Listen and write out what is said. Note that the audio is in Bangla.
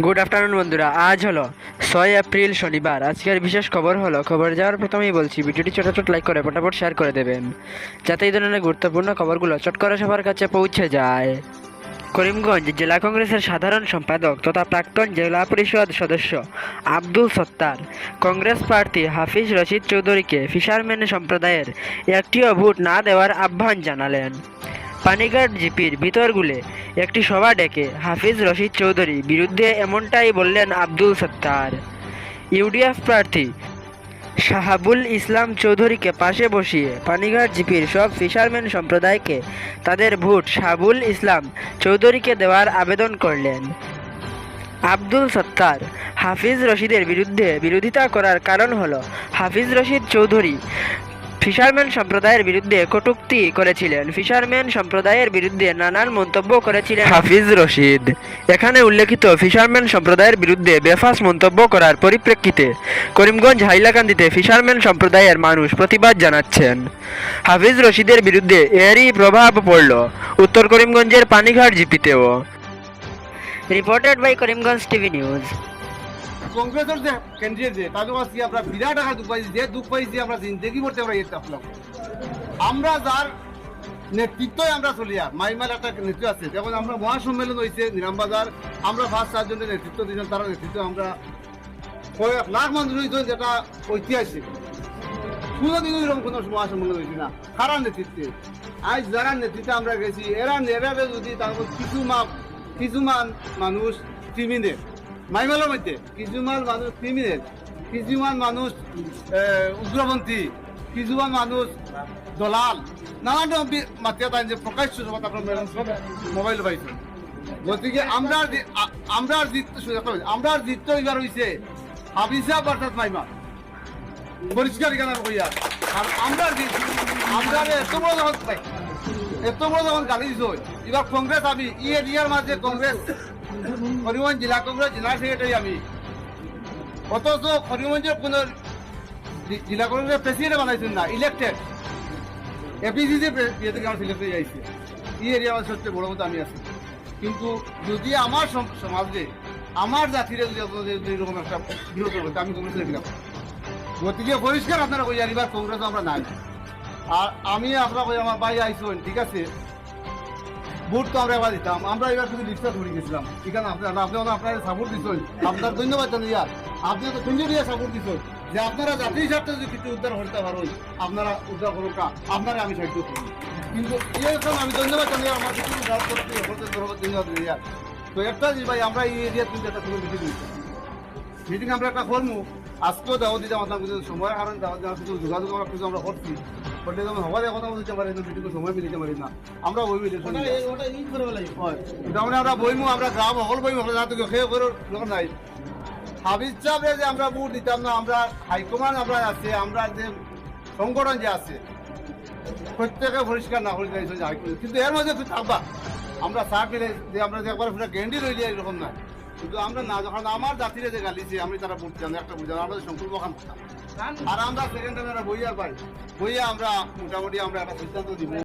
গুড আফটারনুন বন্ধুরা। আজ হলো ছয় এপ্রিল শনিবার। আজকের বিশেষ খবর হলো, খবর যাওয়ার প্রথমেই বলছি, ভিডিওটি ছোট ছোট লাইক করে ফটাফট শেয়ার করে দেবেন। যাতে এই ধরনের গুরুত্বপূর্ণ খবরগুলো চট করে সবার কাছে পৌঁছে যায়। করিমগঞ্জ জেলা কংগ্রেসের সাধারণ সম্পাদক তথা প্রাক্তন জেলা পরিষদ সদস্য আব্দুল সত্তার, কংগ্রেস প্রার্থী হাফিজ রশিদ চৌধুরীকে ফিশারম্যান সম্প্রদায়ের একটিও ভোট না দেওয়ার আহ্বান জানালেন। পানিঘাট জিপির ভিতরগুলে একটি সভা ডেকে হাফিজ রশিদ চৌধুরী বিরুদ্ধে এমনটাই বললেন আব্দুল সত্তার। ইউডিএফ প্রার্থী শাহাবুল ইসলাম চৌধুরীকে পাশে বসিয়ে পানিঘাট জিপির সব ফিশারম্যান সম্প্রদায়কে তাদের ভোট শাহাবুল ইসলাম চৌধুরীকে দেওয়ার আবেদন করলেন। আব্দুল সত্তার হাফিজ রশিদের বিরুদ্ধে বিরোধিতা করার কারণ হলো হাফিজ রশিদ চৌধুরী ফিশারম্যান সম্প্রদায়ের বিরুদ্ধে কটূক্তি করেছিলেন। ফিশারম্যান সম্প্রদায়ের বিরুদ্ধে নানান মন্তব্য করেছিলেন। হাফিজ রশিদ। এখানে উল্লেখিত ফিশারম্যান সম্প্রদায়ের বিরুদ্ধে বেফাস মন্তব্য করার পরিপ্রেক্ষিতে করিমগঞ্জ হাইলাকান্দিতে ফিশারম্যান সম্প্রদায়ের মানুষ প্রতিবাদ জানাচ্ছেন। হাফিজ রশিদের বিরুদ্ধে এরই প্রভাব পড়ল উত্তর করিমগঞ্জের Panighat জিপিতেও। Reported by Karimganj TV news কংগ্রেসের যে ক্যান্ডিডেট যে, তাদের কাছে আমরা বিরাট টাকা দুঃখ পাইছি যে দুঃখ পাইছি আমরা জিন্দগি করতে আমরা এটা আপনার আমরা যার নেতৃত্বই আমরা চলি আর মাইমাল একটা নেতৃত্ব আছে। যেমন আমরা মহাসম্মেলন হয়েছে নিরামবাজার আমরা ফার্স্ট চারজনের নেতৃত্ব দিয়েছেন তারা নেতৃত্ব আমরা কয়েক লাখ মানুষ হয়েছে যেটা ঐতিহাসিক। কোনোদিনও এরকম কোনো মহাসম্মেলন হয়েছে না। কারার নেতৃত্বে? আজ যারা নেতৃত্বে আমরা গেছি, এরা এরা যদি তারপর কিছু মা কিছুমান মানুষ ক্রিমিনেল মাইমেলের মধ্যে কিছুমান মানুষ ক্রিমিনেল কিছুমান মানুষ উগ্রপন্থী, কিছুমান মানুষ দলাল নানান মাতিয়া তাই যে প্রকাশ্য জগৎ আপনার মোবাইল পাইছে গতিকে আমরা আমরা জিত আমরা জিত এবার হয়েছে হাবিসা অর্থাৎ মাইমা। পরিষ্কার কেন কইয়া আর আমরা আমরা এত বড় যখন এত বড় যখন গালি দিছ এবার কংগ্রেস আমি ই এরিয়ার মাঝে কংগ্রেস করিমগঞ্জ জেলা কংগ্রেস জেলা সেক্রেটারি আমি। অথচ করিমগঞ্জের কোন জেলা কংগ্রেসের প্রেসিডেন্ট বানাইছেন না ইলেক্টেড এপিসিসি থেকে আমার সিলেক্ট হয়ে যাইছে। ই এরিয়া আমার সবচেয়ে বড় মতো আমি আছি। কিন্তু যদি আমার সম- সমাজে, আমার জাতিরে যদি এরকম একটা বিরোধ করতে আমি কংগ্রেসে গেলাম গতিকে পরিষ্কার আপনারা কই এবার কংগ্রেস আমরা নাই। আর আমি আপনারা কই আমার ভাই আইসুন ঠিক আছে? ভোট তো আমরা এবার দিতাম। আমরা এবার শুধু লিস্টটা ধরে গেছিলাম এখানে আপনারা আপনি আপনার সাপোর্ট দিচ্ছেন আপনার ধন্যবাদ জানাই। ইয়ার আপনি তো কুঞ্জ দিয়ে সাপোর্ট দিচ্ছেন যে আপনারা জাতির স্বার্থে যদি কিছু উদ্ধার করতে পারেন আপনারা উদ্ধার করুন কা আপনারা আমি সাহায্য করুন কিন্তু এরকম আমি ধন্যবাদ জানাই। আমার কিছু গাছ করতে করতে ধন্যবাদ জানাই। ইয়ার। তো একটা জিনিস ভাই, আমরা এই এরিয়া কিন্তু একটা কোনো মিটিং মিটিং আমরা একটা করব আজকেও দাওয়া দিতে আমার কিছু সময়ের কারণে দাওয়া দেওয়ার কিছু যোগাযোগ আমরা করছি। যেমন হওয়ার কথা বলতে পারি না সময় মিলিতে পারি না। আমরা বই তারপরে আমরা বইমু আমরা গ্রাম সকল বইমু আমরা যাতে খেয়ে করে লোক নাই। হাবিজ যে আমরা বুট দিতাম না আমরা হাইকমান্ড আমরা আছে আমরা যে সংগঠন যে আছে প্রত্যেকে পরিষ্কার না করে যে কিন্তু এর মধ্যে থাকবা আমরা চা পেলে যে আমরা যে একবার পুরো গ্যান্ডি রইলে এরকম না। কিন্তু আমরা না, যখন আমার জাতিরে যে গালিছে, আমি তারা বুঝতে জানি একটা বুঝতে আমরা সংকল্প আর আমরা সেকেন্ড টাইম বইয়া পাই। বইয়া আমরা মোটামুটি আমরা একটা সিদ্ধান্ত দিব।